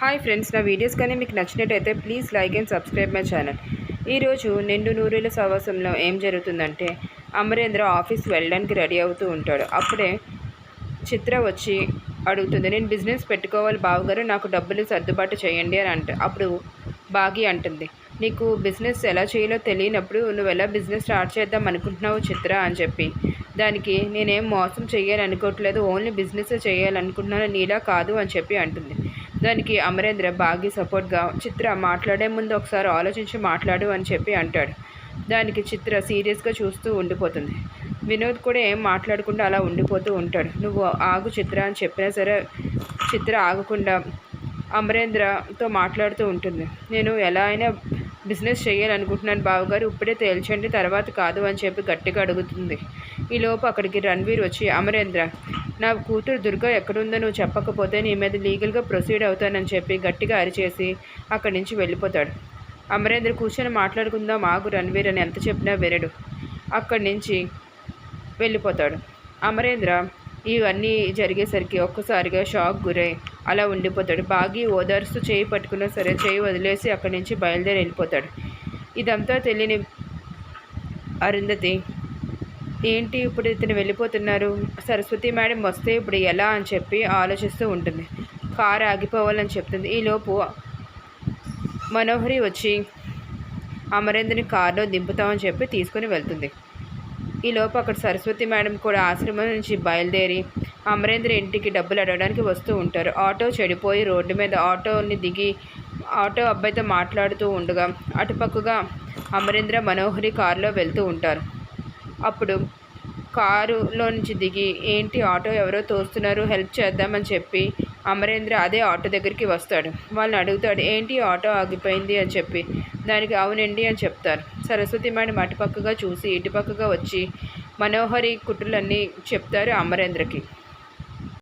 Hi friends నా videos కానీ మీకు నచ్చినట్టయితే please like and subscribe my channel. ఈరోజు నిండు నూరేళ్ళ సహవాసంలో ఏం జరుగుతుందంటే అమరేంద్ర ఆఫీస్ వెళ్ళడానికి రెడీ అవుతూ ఉంటాడు. అప్పుడే చిత్ర వచ్చి అడుగుతుంది నేను బిజినెస్ పెట్టుకోవాలి బావగారు నాకు డబ్బులు సర్దుబాటు చేయండి అని అంట. అప్పుడు బాగి అంటుంది నీకు బిజినెస్ ఎలా చేయాలో తెలియనప్పుడు నువ్వు ఎలా బిజినెస్ స్టార్ట్ చేద్దాం అనుకుంటున్నావు చిత్ర అని చెప్పి. దానికి నేనేం మోసం చేయాలనుకోవట్లేదు ఓన్లీ బిజినెస్ చేయాలనుకుంటున్నాను నీలా కాదు అని చెప్పి అంటుంది. దానికి అమరేంద్ర బాగి సపోర్ట్గా చిత్ర మాట్లాడే ముందు ఒకసారి ఆలోచించి మాట్లాడు అని చెప్పి అంటాడు. దానికి చిత్ర సీరియస్గా చూస్తూ ఉండిపోతుంది. వినోద్ కూడా ఏం మాట్లాడకుండా అలా ఉండిపోతూ ఉంటాడు. నువ్వు ఆగు చిత్ర అని చెప్పినా సరే చిత్ర ఆగకుండా అమరేంద్రతో మాట్లాడుతూ ఉంటుంది. నేను ఎలా అయినా బిజినెస్ చేయాలనుకుంటున్నాను బావగారు ఇప్పుడే తేల్చండి తర్వాత కాదు అని చెప్పి గట్టిగా అడుగుతుంది. ఈలోపు అక్కడికి రణ్వీర్ వచ్చి అమరేంద్ర నా కూతురు దుర్గా ఎక్కడుందో నువ్వు చెప్పకపోతే నీ మీద లీగల్గా ప్రొసీడ్ అవుతానని చెప్పి గట్టిగా అరిచేసి అక్కడి నుంచి వెళ్ళిపోతాడు. అమరేంద్ర కూర్చొని మాట్లాడుకుందాం ఆగు రణవీర్ అని ఎంత చెప్పినా వినడు. అక్కడి నుంచి వెళ్ళిపోతాడు. అమరేంద్ర ఇవన్నీ జరిగేసరికి ఒక్కసారిగా షాక్ గురై అలా ఉండిపోతాడు. బాగి ఓదార్స్తూ చేయి పట్టుకున్నా సరే చేయి వదిలేసి అక్కడి నుంచి బయలుదేరి వెళ్ళిపోతాడు. ఇదంతా తెలియని అరుంధతి ఏంటి ఇప్పుడు ఇతను వెళ్ళిపోతున్నారు? సరస్వతి మేడం వస్తే ఇప్పుడు ఎలా అని చెప్పి ఆలోచిస్తూ ఉంటుంది. కారు ఆగిపోవాలని చెప్తుంది. ఈలోపు మనోహరి వచ్చి అమరేంద్రని కారులో దింపుతామని చెప్పి తీసుకుని వెళ్తుంది. ఈలోపు అక్కడ సరస్వతి మేడం కూడా ఆశ్రమం నుంచి బయలుదేరి అమరేంద్ర ఇంటికి డబ్బులు అడగడానికి వస్తూ ఉంటారు. ఆటో చెడిపోయి రోడ్డు మీద ఆటోని దిగి ఆటో అబ్బాయితో మాట్లాడుతూ ఉండగా అటుపక్కగా అమరేంద్ర మనోహరి కారులో వెళ్తూ ఉంటారు. అప్పుడు కారులో నుంచి దిగి ఏంటి ఆటో ఎవరో తోస్తున్నారు? హెల్ప్ చేద్దామని చెప్పి అమరేంద్ర అదే ఆటో దగ్గరికి వస్తాడు. వాళ్ళని అడుగుతాడు ఏంటి ఆటో ఆగిపోయింది? అని చెప్పి. దానికి అవునండి అని చెప్తారు. సరస్వతి మేడం అటుపక్కగా చూసి ఇటుపక్కగా వచ్చి మనోహరి కుట్రలన్నీ చెప్తారు అమరేంద్రకి.